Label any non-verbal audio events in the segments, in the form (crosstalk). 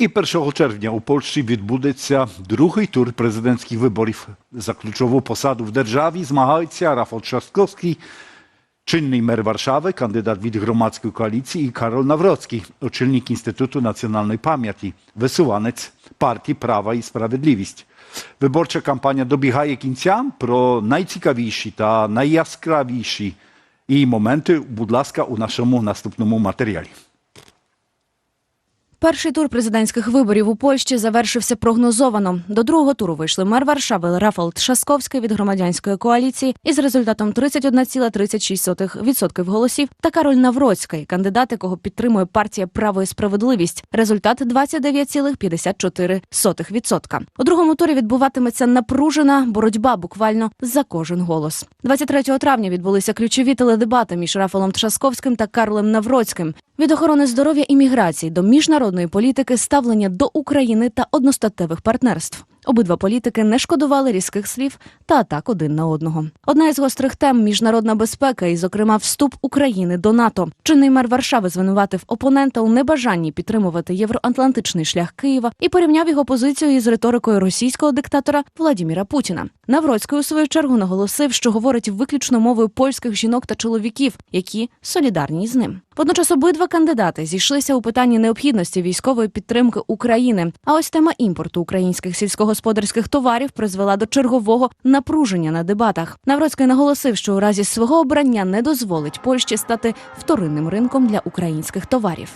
І 1 червня у Польщі відбудеться другий тур президентських виборів. За ключову посаду в державі змагаються Рафал Трzaskowski, чинний мер Варшави, кандидат від громадської коаліції, і Карол Навроцький, очільник Інституту національної пам'яті, висуванець партії Права і Справедливість. Виборча кампанія добігає кінця. Про найцікавіші та найяскравіші її моменти, будь ласка, у нашому наступному матеріалі. Перший тур президентських виборів у Польщі завершився прогнозовано. До другого туру вийшли мер Варшави Рафал Трzaskowski від громадянської коаліції із результатом 31,36% голосів та Кароль Навроцький, кандидат, якого підтримує партія Право і справедливість. Результат 29,54%. У другому турі відбуватиметься напружена боротьба буквально за кожен голос. 23 травня відбулися ключові теледебати між Рафалом Трzaskowskim та Карлем Навроцьким. Від охорони здоров'я і міграції до міжнародної політики ставлення до України та одностатевих партнерств. Обидва політики не шкодували різких слів та атак один на одного. Одна із гострих тем міжнародна безпека, і, зокрема, вступ України до НАТО. Чинний мер Варшави звинуватив опонента у небажанні підтримувати євроатлантичний шлях Києва і порівняв його позицію із риторикою російського диктатора Владіміра Путіна. Навроцький у свою чергу наголосив, що говорить виключно мовою польських жінок та чоловіків, які солідарні з ним. Водночас обидва кандидати зійшлися у питанні необхідності військової підтримки України. А ось тема імпорту українських сільськогосподарських товарів призвела до чергового напруження на дебатах. Навроцький наголосив, що у разі свого обрання не дозволить Польщі стати вторинним ринком для українських товарів.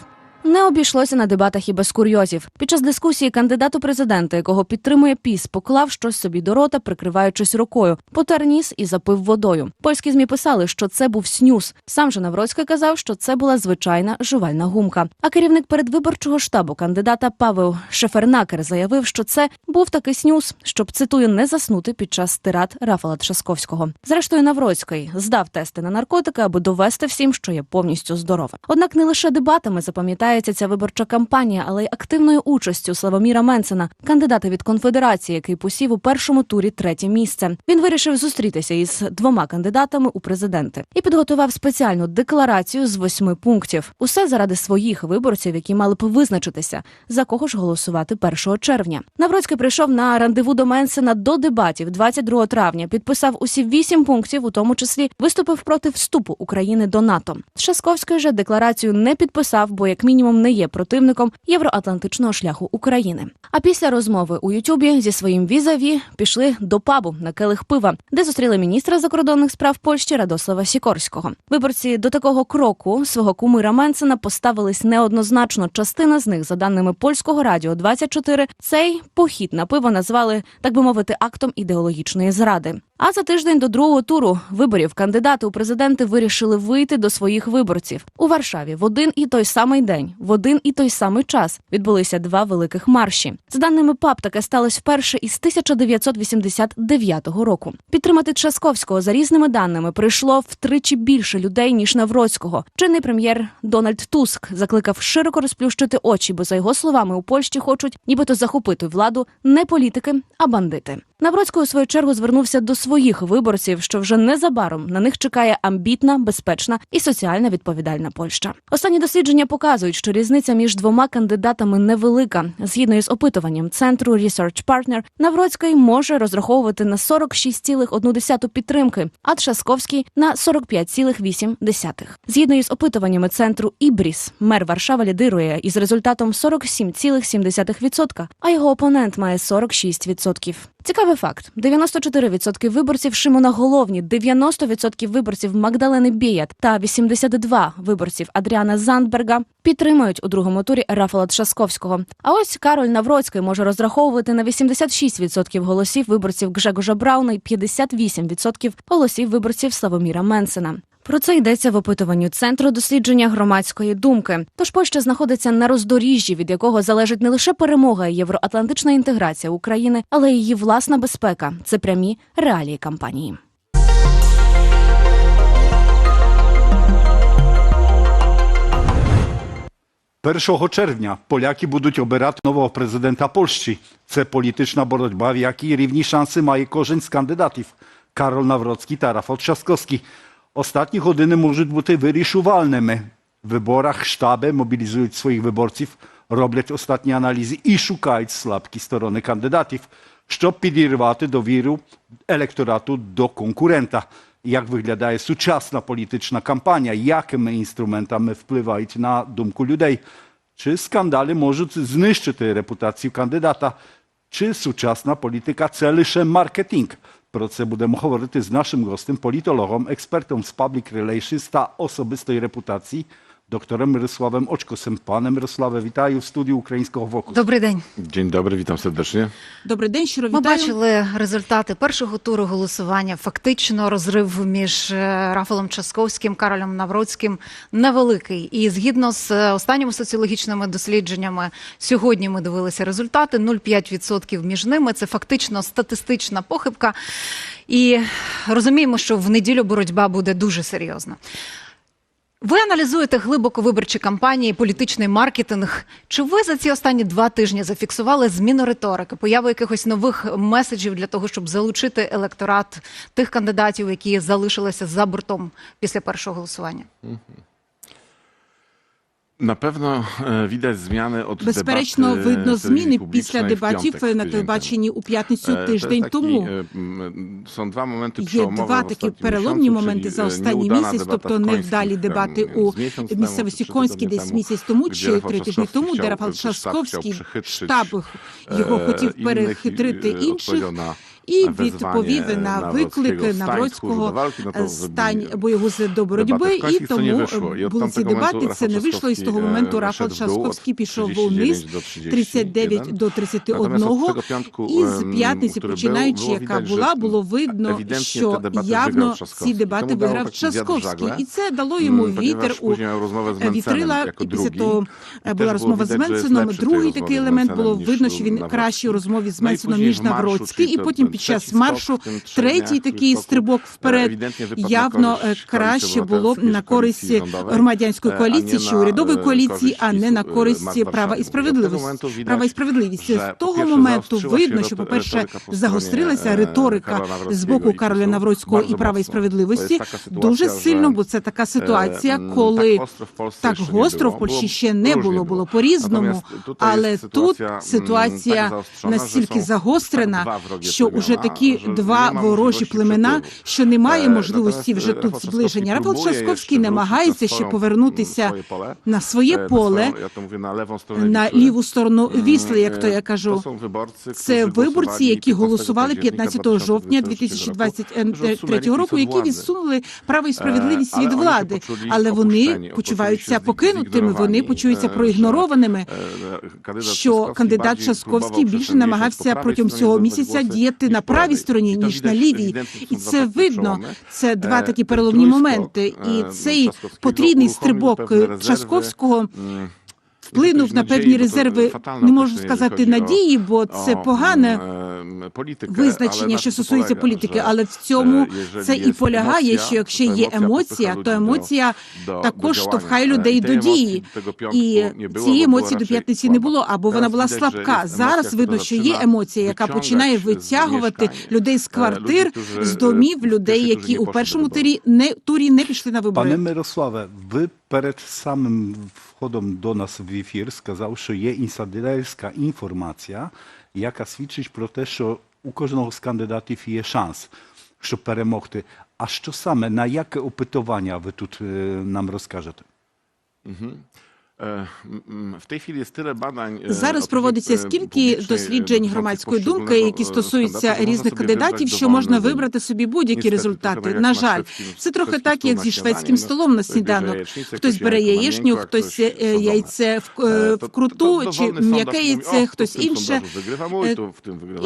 Не обійшлося на дебатах і без курйозів. Під час дискусії кандидат у президента, якого підтримує піс, поклав щось собі до рота, прикриваючись рукою, потер ніс і запив водою. Польські змі писали, що це був снюс. Сам же Навроцький казав, що це була звичайна жувальна гумка. А керівник передвиборчого штабу кандидата Павел Шефернакер заявив, що це був такий снюс, щоб цитую не заснути під час тират Рафала Трzaskowського. Зрештою, Навроцький здав тести на наркотики, аби довести всім, що є повністю здоровим. Однак не лише дебатами запам'ятається ця виборча кампанія, але й активною участю Славоміра Менсена, кандидата від конфедерації, який посів у першому турі третє місце. Він вирішив зустрітися із двома кандидатами у президенти і підготував спеціальну декларацію з восьми пунктів. Усе заради своїх виборців, які мали б визначитися, за кого ж голосувати 1 червня. Навроцький прийшов на рандеву до Менсена до дебатів 22 травня. Підписав усі вісім пунктів, у тому числі виступив проти вступу України до НАТО. Шасковський же декларацію не підписав, бо як мінімум не є противником євроатлантичного шляху України. А після розмови у Ютубі зі своїм візаві пішли до пабу на келих пива, де зустріли міністра закордонних справ Польщі Радослава Сікорського. Виборці до такого кроку свого кумира Менсена поставились неоднозначно. Частина з них, за даними польського радіо 24, цей похід на пиво назвали, так би мовити, актом ідеологічної зради. А за тиждень до другого туру виборів кандидати у президенти вирішили вийти до своїх виборців у Варшаві в один і той самий день, в один і той самий час відбулися два великих марші. За даними ПАП, таке сталося вперше із 1989 року. Підтримати Часковського за різними даними прийшло втричі більше людей ніж Навроцького. Чинний прем'єр Дональд Туск закликав широко розплющити очі, бо за його словами у Польщі хочуть нібито захопити владу не політики, а бандити. Навроцький у свою чергу звернувся до своїх виборців, що вже незабаром на них чекає амбітна, безпечна і соціально відповідальна Польща. Останні дослідження показують, що різниця між двома кандидатами невелика. Згідно із опитуванням центру Research Partner, Навроцький може розраховувати на 46,1 підтримки, а Тшасковський на 45,8. Згідно із опитуваннями центру Ібріс, мер Варшава лідирує із результатом 47,7%, а його опонент має 46%. Цікавий факт: 94% виборців Шимона Головні, 90% виборців Магдалени Біят та 82 виборців Адріана Зандберга підтримують у другому турі Рафала Трzaskowського. А ось Кароль Навроцький може розраховувати на 86% голосів виборців Гжегожа Брауна і 58% голосів виборців Славоміра Менсена. Про це йдеться в опитуванні центру дослідження громадської думки. Тож Польща знаходиться на роздоріжжі, від якого залежить не лише перемога і євроатлантична інтеграція України, але й її власна безпека. Це прямі реалії кампанії. Першого червня поляки будуть обирати нового президента Польщі. Це політична боротьба, в якій рівні шанси має кожен з кандидатів Карол Навроцький та Рафал Трzaskowski. Ostatnie godziny можуть бути вирішувальними. В виборах штаби мобілізують своїх виборців, роблять останні аналізи і шукають слабкі сторони кандидатів, щоб підірвати довіру електорату до конкурента. Як виглядає сучасна політична кампанія, якими інструментами впливають на думку людей? Чи скандали можуть знищити репутацію кандидата? Чи сучасна політика це лише маркетинг? Про це будемо говорити з нашим гостем, політологом, експертом з public relations та особистої репутації, доктором Мирославem Oczkosem. Пане Мирославе, вітаю в студії Українського Фокусу. Добрий день. Dzień dobry, witam serdecznie. Добрий день, щиро Ми бачили результати першого туру голосування. Фактично розрив між Рафалом Часковським, Каролем Навроцьким невеликий. І згідно з останніми соціологічними дослідженнями, сьогодні ми дивилися результати 0,5% між ними. Це фактично статистична похибка. І розуміємо, що в неділю боротьба буде дуже серйозна. Ви аналізуєте глибоко виборчі кампанії, політичний маркетинг. Чи ви за ці останні два тижні зафіксували зміну риторики, появу якихось нових меседжів для того, щоб залучити електорат тих кандидатів, які залишилися за бортом після першого голосування? Na pewno e, widać zmiany od Безперечно, debaty видно зміни після w дебатів piątek, на телебаченні у п'ятницю temu. E, to jest тиждень taki, тому. e, Są dwa momenty Є przełomowe два такі ostatnim переломні miesiącu, моменти czyli, за e, останній nieudana місяць, debata тобто невдалі дебати у z miesiąc temu, місцевості czy trzy Конській, tygodnie десь temu, місяць тому gdzie чи Rafał три тижні Trzaskowski тому, де chciał, Рафал czy sztab chciał Шашковський przychytrzyć, штаб його e, хотів перехитрити e, інших. odpowiedział na І відповів на виклики Навроцького схожу до валки», no to стань боягузи до боротьби, і тому от були ці дебати. Це не вийшло, і з того моменту. Рафал Шашковський пішов 39 вниз до 31. 39 до Natomiast od 31, і з п'ятниці, починаючи, яка була, було видно, що явно ці дебати виграв żagle, і це дало йому вітер у е, вітрила, і після того е, була розмова з Менсеном. Другий такий елемент було видно, що він кращий у розмові з No Менсеном, ніж Навроцький, і потім під час маршу третій такий стрибок e, вперед. Явно е, краще було на користь громадянської e, коаліції чи урядової коаліції, а не на користь права і справедливості. momentu Права і справедливість з того моменту видно, що, по-перше, загострилася е, риторика з боку Кароля Навроцького і права і справедливості. Sytuacja, дуже сильно, бо це така ситуація, Е, коли так гостро в Польщі ще не було, було по-різному. Але тут ситуація настільки загострена, що plemiona, уже такі два ворожі племена, що немає Е, можливості вже е, тут зближення. Рафал próbuje намагається ще повернутися на своє поле, на ліву сторону М, Вісли, як то е, я кажу. Це виборці, які 15 голосували października 15 жовтня 2023 2023 року, які відсунули право і справедливість Е, від влади, але вони почуваються покинутими, вони почуються е, проігнорованими. що кандидат Часковський більше намагався протягом цього місяця діяти на правій стороні ніж на лівій, і це видно. Це два такі переломні моменти. І цей потрійний стрибок Часковського вплинув на певні резерви. Не можу сказати надії, бо це погане визначення, що стосується політики, але в цьому це і полягає, що якщо є емоція, то емоція також штовхає людей до дії. І цієї емоції до п'ятниці не було, або вона була слабка. Зараз видно, що є емоція, яка починає витягувати людей з квартир, з домів, людей, які у першому турі не турі не пішли на вибори. Mirosławie, wy przed samym wchodem do nas w efir сказав, що є інсайдерська інформація, яка свідчить про те, що у кожного з кандидатів є шанс, щоб перемогти. А що саме, на яке опитування ви тут е, нам розкажете? E, W tej chwili jest tyle e, Зараз проводиться e, скільки досліджень громадської думки, які стосуються різних кандидатів, що можна вибрати собі будь-які результати. На жаль, це трохи так, як зі шведським столом на сніданок. Хтось бере яєчню, хтось е, яйце в, E, е, to- в круту чи м'яке яйце, хтось інше. Е,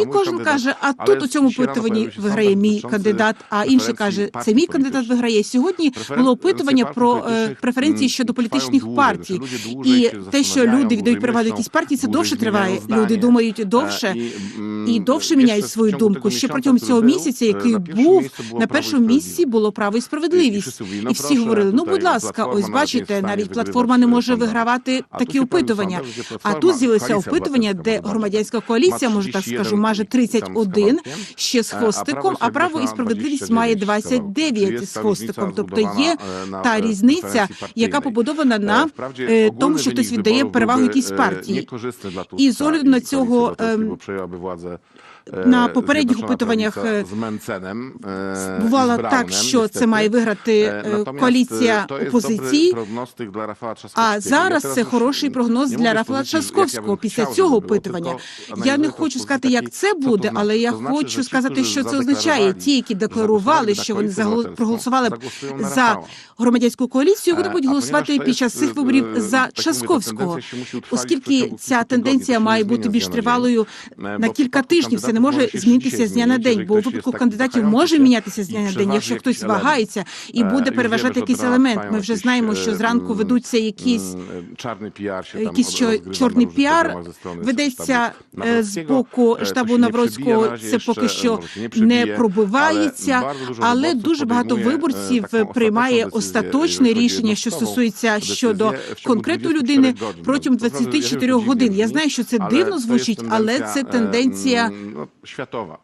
І кожен каже, а тут у цьому опитуванні виграє мій кандидат, а інший каже, це мій кандидат виграє. Сьогодні було опитування про е, преференції щодо політичних партій. І те, що люди віддають dłużej перевагу якійсь партії, це довше триває. Люди думають Е, довше. і, довше міняють свою думку. Ще протягом цього місяця, e, який був на першому місці, було право і справедливість. І всі говорили: ну, будь ласка, ось бачите, навіть платформа не може вигравати такі опитування. А тут з'явилися опитування, де громадянська коаліція, може так скажу, майже і там 31 ще з хвостиком, а право і Справедливість має має 29 29 з та хвостиком. Тобто є е, та е, різниця, яка побудована Е, на е, е, тому, що хтось віддає перевагу якійсь партії. І з огляду на цього, на попередніх опитуваннях, е, бувало так, що це має виграти е, коаліція опозиції. А зараз це хороший прогноз для Рафала Часковського після цього опитування. Я не хочу сказати, як це буде, але я хочу сказати, що це означає. Ті, які декларували, що вони проголосували б за громадянську коаліцію, вони будуть голосувати під час цих виборів за Часковського, оскільки ця тенденція має бути більш тривалою на кілька тижнів. Це не може змінитися з дня на день, бо у випадку кандидатів може мінятися з дня на день, якщо хтось вагається і буде переважати якийсь елемент. Ми вже знаємо, що зранку ведуться якісь якийсь що чорний піар ведеться е, з боку штабу Навроцького. Це поки що не пробивається, але дуже багато виборців приймає остаточне рішення, що стосується щодо конкретної людини протягом 24 годин. Я знаю, що це дивно звучить, але це тенденція światowa.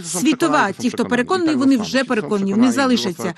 Світова. Ті, хто переконані, вони вже переконані, вони залишаться.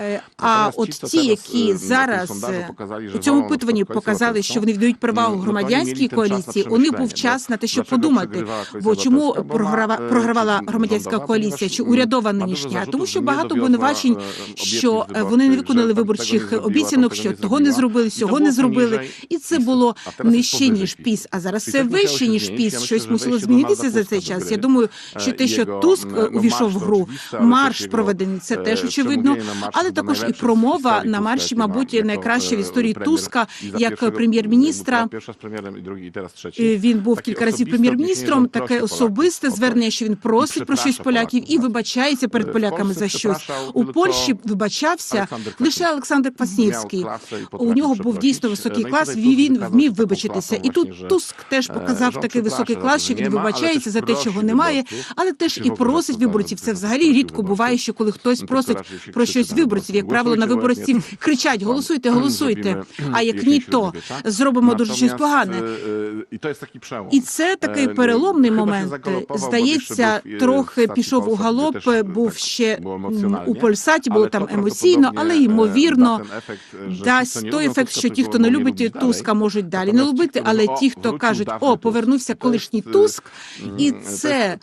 Е, А от ті, які зараз е, у цьому опитуванні показали, що вони віддають перевагу громадянській коаліції, у них був час на те, щоб подумати. Бо чому програва програвала громадянська коаліція чи урядова нинішня? Тому що багато обвинувачень, що е, вони не виконали виборчих обіцянок, що того не зробили, сього не зробили, і це було нижче ніж піс. А зараз це вище ніж піс. Щось мусило змінитися за цей час. Я думаю, що те, що Туск е, увійшов в гру, марш проведений, це теж очевидно, але також і промова на марші, мабуть, найкраща в історії Туска як прем'єр-міністра. Е, Він був кілька разів прем'єр-міністром. Таке особисте звернення, що він просить про щось поляків і вибачається перед поляками за щось. У Польщі вибачався лише Олександр Кваснівський. У нього був дійсно високий клас. Він вмів вибачитися. І тут Туск теж показав такий високий клас, що він вибачається за те, чого немає, але теж і просить виборців. Це взагалі рідко буває, що коли хтось просить про щось виборців, як правило, на виборців (laughs) кричать: голосуйте, голосуйте. А як ні, то зробимо дуже щось погане. І це такий переломний момент. Здається, трохи пішов у галоп. Був ще у Польсаті, було там емоційно, але ймовірно дасть той ефект, що ті, хто не любить Туска, можуть далі не любити. Але ті, хто кажуть, о, повернувся колишній Туск, і це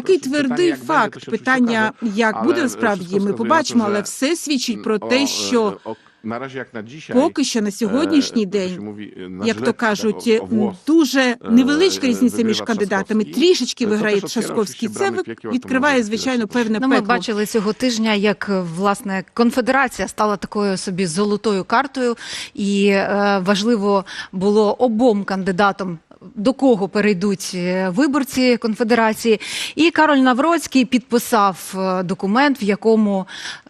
такий твердий факт. Питання, як буде насправді, ми побачимо, але все свідчить про те, що Наразі як на поки що на сьогоднішній день, як то кажуть, дуже невеличка різниця між кандидатами. Трішечки виграє Трашковський. Це відкриває звичайно певне Ну, ми бачили цього тижня, як власне конфедерація стала такою собі золотою картою, і е, важливо було обом кандидатам. До кого перейдуть е, виборці конфедерації, і Кароль Навроцький підписав е, документ, в якому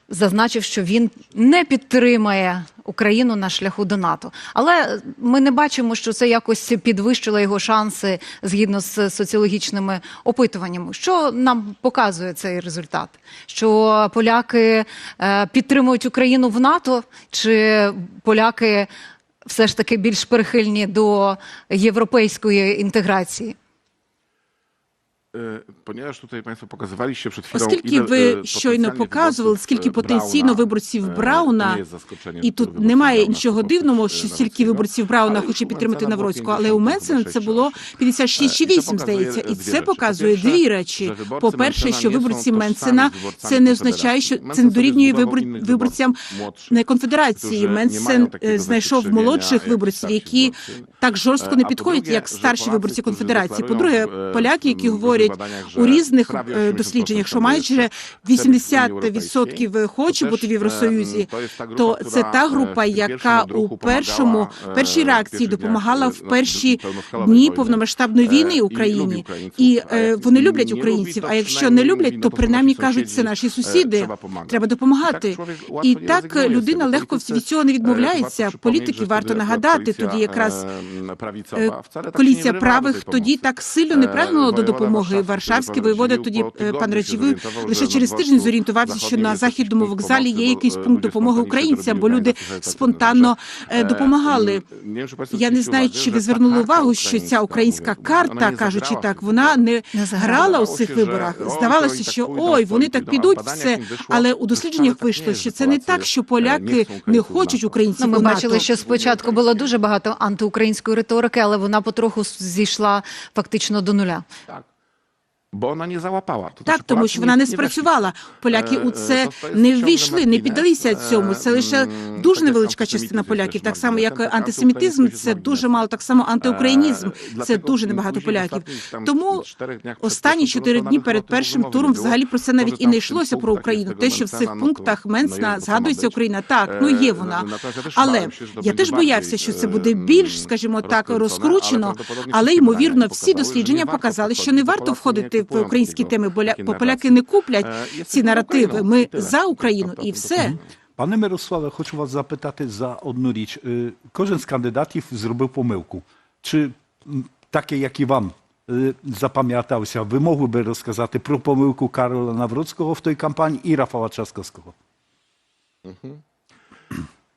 зазначив, що він не підтримає Україну на шляху до НАТО. Але ми не бачимо, що це якось підвищило його шанси згідно з соціологічними опитуваннями. Що нам показує цей результат? Що поляки е, підтримують Україну в НАТО, чи поляки все ж таки більш прихильні до європейської інтеграції? Ponieważ tutaj Państwo pokazywaliście przed chwilą, Оскільки ви e, щойно показували, скільки e, потенційно виборців e, Брауна, і тут немає нічого дивного, що стільки виборців Брауна хоче підтримати Навроцького, але у Менсена це було 56 чи Е, 8, здається, і це показує дві речі. По-перше, що виборці Менсена це не означає, що це не дорівнює виборцям конфедерації. Менсен знайшов молодших виборців, які так жорстко не підходять, як старші виборці конфедерації. По-друге, е, поляки, які в говорять у різних е, 80% дослідженнях, що майже chce być 80% хоче бути в Євросоюзі, grupa, то це та група, яка у першому першій реакції допомагала в перші дні повномасштабної Е, війни Україні. І е, вони люблять українців. А якщо не люблять, то принаймні кажуть, це наші е, сусіди. треба помагати. Допомагати. І так людина легко від цього не е, відмовляється. Політики варто нагадати тоді якраз е, е, правіцова, Коаліція правих тоді так сильно не прагнула до Е, допомоги. Дороги. Варшавський воєвода тоді е, пан Раджівий лише через тиждень зорієнтувався, що на західному вокзалі є якийсь пункт допомоги українцям, бо люди спонтанно е, допомагали. Я не знаю, чи ви звернули увагу, що ця українська карта, кажучи так, вона не грала у цих виборах. Здавалося, що ой, вони так підуть все, але у дослідженнях вийшло, що це не так, що поляки не хочуть українців. Ну, ми бачили, що спочатку було дуже багато антиукраїнської риторики, але вона потроху зійшла фактично до нуля. Tak. Bo ona nie załapała. To Так, тому що вона не спрацювала. Поляки Е, у е, це не ввійшли, не піддалися цьому. Це лише дуже невеличка частина поляків. Так само, як антисемітизм, це дуже мало. Так само антиукраїнізм. Е, Це дуже небагато поляків. Тому przed останні чотири дні перед першим туром взагалі про це навіть і не йшлося про Україну. Те, що в цих пунктах ma згадується. Україна. Так, ну Е, є вона. Але я теж боявся, що це е, буде більш, скажімо так, розкручено, але ймовірно, всі дослідження показали, що не варто входити не в українські теми, бо бо поляки не куплять Е, ці наративи. Ми за Україну Тобто, і тобто, все. Пане Мирославе, хочу вас запитати за одну річ. Е, Кожен з кандидатів зробив помилку. Чи таке, як і вам, е, запам'ятався, ви могли би розказати про помилку Карола Навроцького в той кампанії і Рафала Трzaskowskiego? E,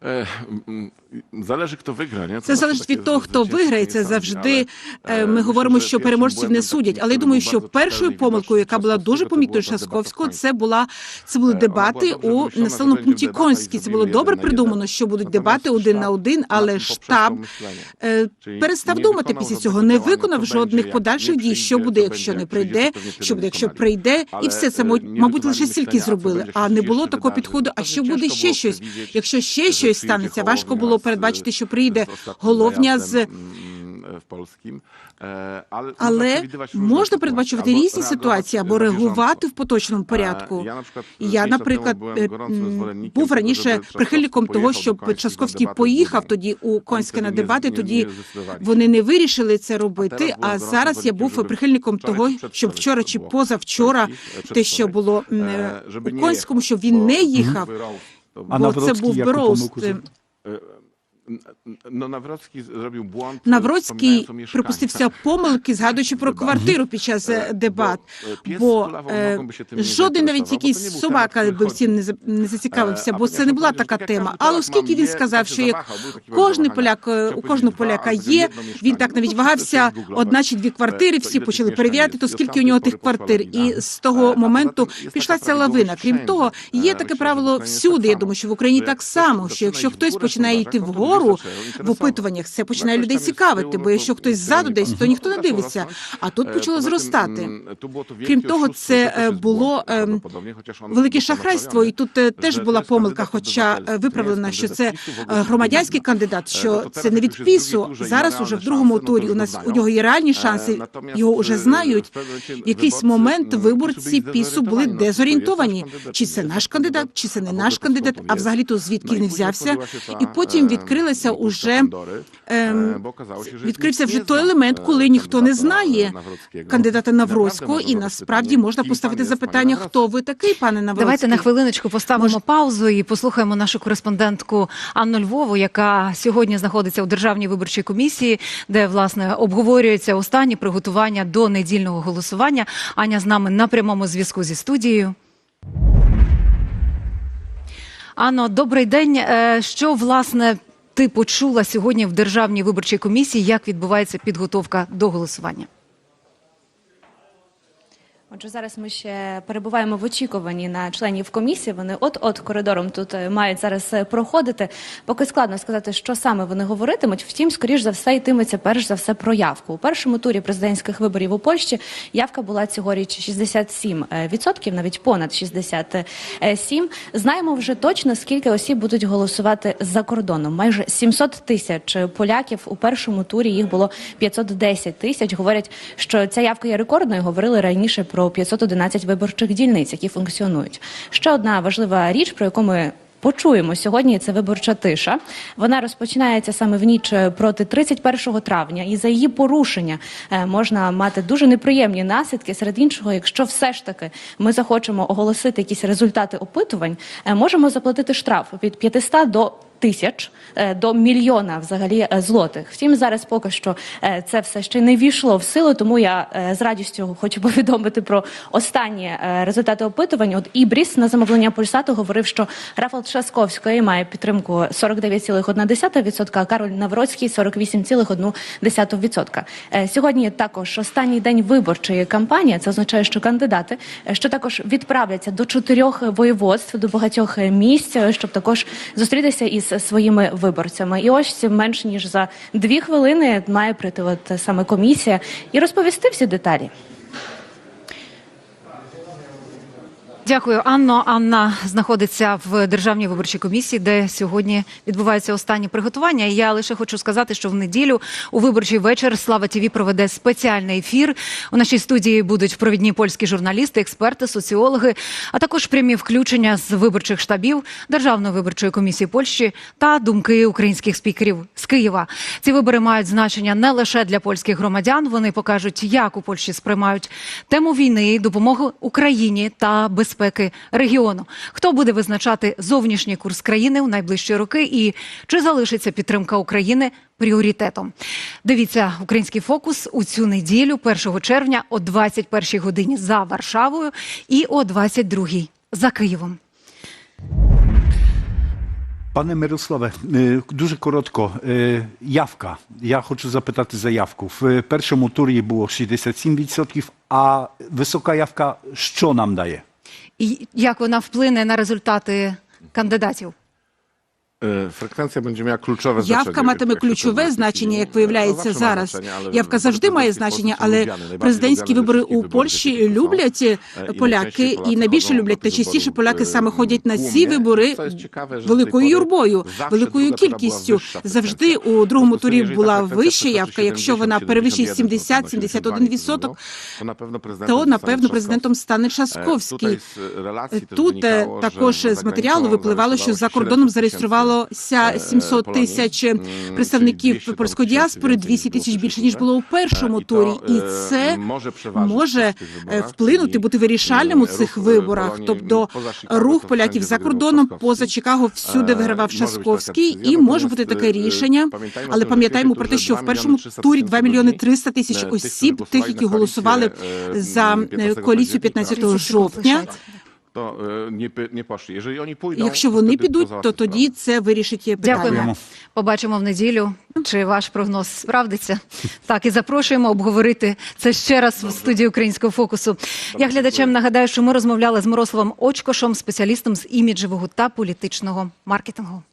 mm, Zależy, kto wygra, nie? Це залежить від того, хто виграє. Це завжди ale, е, e, ми говоримо, що переможців не судять. Але я думаю, що першою помилкою, яка була дуже помітною Шасковського, це була це були Е, дебати у населеному пункті дебата Конській. Це було добре придумано, що будуть дебати один на один, але штаб е, перестав думати після цього, не виконав жодних подальших дій, що буде, якщо не прийде, що буде, якщо прийде, і все це е, мабуть лише стільки зробили. А не було такого підходу. А що буде ще щось? Якщо ще że щось станеться, важко було передбачити, що прийде головня з mm, Польським. Е, Але, можна Але можна передбачувати різні ситуації або реагувати в поточному Е, порядку. Я, наприклад, е, був раніше прихильником того, щоб Часковський поїхав тоді у Конське на дебати. Тоді вони не вирішили це робити. А зараз я був прихильником того, щоб вчора чи позавчора, е, те, що було е, у Конському, щоб він не їхав. A Бо це Nawrocki був яку рост. Помилку зробив? Błąd, Навроцький припустився помилки, згадуючи про квартиру під час е, Е, дебат. бо, е, Бо жоден навіть якийсь собака би всім не за- не зацікавився, бо це не була така тема. Але оскільки він сказав, що як кожний поляк, у кожного поляка є, він так навіть вагався, одна чи дві квартири, всі почали перевіряти, то скільки у нього тих квартир. І з того моменту пішла ця лавина. Крім того, є таке правило всюди. Я думаю, що в. Україні так само, що якщо хтось починає йти вгору ludzie в опитуваннях, це починає людей цікавити, бо якщо хтось ззаду десь, то ніхто не дивиться. А тут Е, почало зростати. Крім того, це е, було ем, велике шахрайство, і тут е, теж була помилка, хоча виправлена, що це громадянський кандидат, що це не від ПІСу. Зараз уже в другому турі у нас у нього є реальні шанси. Його вже знають. в якийсь момент виборці ПІСу були дезорієнтовані. Чи це наш кандидат, чи це не наш кандидат, а взагалі то звідки він взявся. І потім е, відкрилася уже ем, е, відкрився вже той елемент, е, коли ніхто не знає кандидата Навроцького, і насправді можна поставити запитання, хто ви такий, пане Навроцький. Давайте на хвилиночку поставимо паузу і послухаємо нашу кореспондентку Анну Львову, яка сьогодні знаходиться у державній виборчій комісії, де власне обговорюється останні приготування до недільного голосування. Аня з нами на прямому зв'язку зі студією. Анно, добрий день. Е, Що власне ти почула сьогодні в державній виборчій комісії? Як відбувається підготовка до голосування? Отже, зараз ми ще перебуваємо в очікуванні на членів комісії. Вони от-от коридором тут е, мають зараз е, проходити. Поки складно сказати, що саме вони говоритимуть. Втім, скоріш за все, йтиметься перш за все про явку. У першому турі президентських виборів у Польщі явка була цьогоріч 67%, е, навіть понад 67%. Знаємо вже точно, скільки осіб будуть голосувати за кордоном. Майже 700 тисяч поляків у першому турі. Їх було 510 тисяч. Говорять, що ця явка є рекордною. Говорили раніше про 511 виборчих дільниць, які функціонують. Ще одна важлива річ, про яку ми Почуємо сьогодні. Це виборча тиша. Вона розпочинається саме в ніч проти 31 травня, і за її порушення е, можна мати дуже неприємні наслідки. Серед іншого, якщо все ж таки ми захочемо оголосити якісь результати опитувань, е, можемо заплатити штраф від 500 до тисяч е, до мільйона взагалі е, злотих. Втім, зараз поки що е, це все ще не війшло в силу, тому я з радістю хочу повідомити про останні результати опитувань. От Ібріс на замовлення Пульсату говорив, що Рафал Трzaskowський має підтримку 49,1%, а Кароль Навроцький 48,1%. Е, Сьогодні також останній день виборчої кампанії. Це означає, що кандидати, що також відправляться до чотирьох воєводств, до багатьох місць, щоб також зустрітися із своїми виборцями. І ось менш ніж за дві хвилини має прийти саме комісія і розповісти всі деталі. Дякую, Анно. Анна знаходиться в державній виборчій комісії, де сьогодні відбуваються останні приготування. Я лише хочу сказати, що в неділю у виборчий вечір Слава ТІВІ проведе спеціальний ефір. У нашій студії будуть провідні польські журналісти, експерти, соціологи, а також прямі включення з виборчих штабів Державної виборчої комісії Польщі та думки українських спікерів з Києва. Ці вибори мають значення не лише для польських громадян. Вони покажуть, як у Польщі сприймають тему війни, допомоги Україні та безпеки регіону. Хто буде визначати зовнішній курс країни у найближчі роки, і чи залишиться підтримка України пріоритетом? Дивіться український фокус у цю неділю, 1 червня, о 21 годині за Варшавою і о 22 за Києвом. Пане Мирославе, е, дуже коротко. Е, Явка. Я хочу запитати за явку. В першому турі було 67%, а висока явка що нам дає? Як вона вплине на результати кандидатів? E, Frekwencja będzie miała kluczowe znaczenie. Явка матиме ключове значення, як виявляється зараз. Явка завжди має значення, але президентські вибори у Польщі люблять. E, поляки, і найбільше люблять найчастіше wyborów, поляки e, саме ходять на ці вибори великою юрбою, великою кількістю. Завжди у другому турі була вища явка. Якщо вона 70, перевищить 71, 70-71%, to na pewno prezydentem то напевно президентом стане Е, też Тут е, також з матеріалу випливало, що за кордоном зареєструвалося 700 тисяч представників польської діаспори, 200 тисяч більше ніж було у першому турі, і це може е, вплинути, бути вирішальним у цих виборах. Тобто рух поляків за кордоном, поза Чикаго, всюди вигравав Трzaskowski, і може бути таке рішення. Але пам'ятаємо про те, що в першому турі 2 мільйони 300 тисяч осіб, тих, які голосували за е, коаліцію 15 жовтня. То е, не, не пошли. Jeżeli oni pójdą, Якщо вони підуть, то тоді це вирішить питання. Дякуємо. Дякуємо. Побачимо в неділю, чи ваш прогноз справдиться. Так, і запрошуємо обговорити це ще раз в студії українського фокусу. Я глядачам нагадаю, що ми розмовляли з Мирославом Очкошем, спеціалістом з іміджевого та політичного маркетингу.